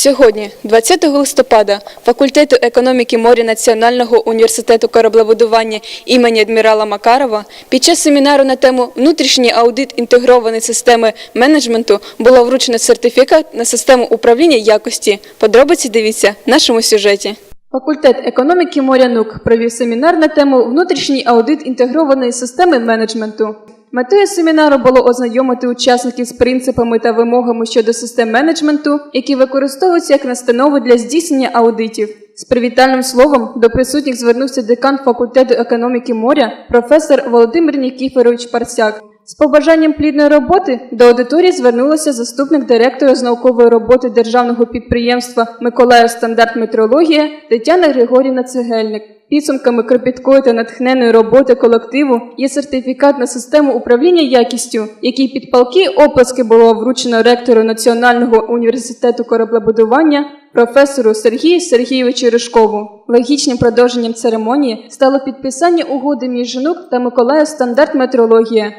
Сьогодні, 20 листопада, факультету економіки моря Національного університету кораблебудування імені адмірала Макарова під час семінару на тему Внутрішній аудит інтегрованої системи менеджменту було вручено сертифікат на систему управління якості. Подробиці дивіться в нашому сюжеті. Факультет економіки моря НУК провів семінар на тему Внутрішній аудит інтегрованої системи менеджменту. Метою семінару було ознайомити учасників з принципами та вимогами щодо систем менеджменту, які використовуються як настанови для здійснення аудитів. З привітальним словом до присутніх звернувся декан факультету економіки моря, професор Володимир Нікіфорович Парсяк. З побажанням плідної роботи до аудиторії звернулася заступник директора з наукової роботи державного підприємства Миколаїв стандарт метрологія Тетяна Григорівна Цегельник. Підсумками кропіткої та натхненної роботи колективу є сертифікат на систему управління якістю, який під палки оплески було вручено ректору Національного університету кораблебудування професору Сергію Сергійовичу Ришкову. Логічним продовженням церемонії стало підписання угоди між жінок та Миколаїв стандарт метрологія,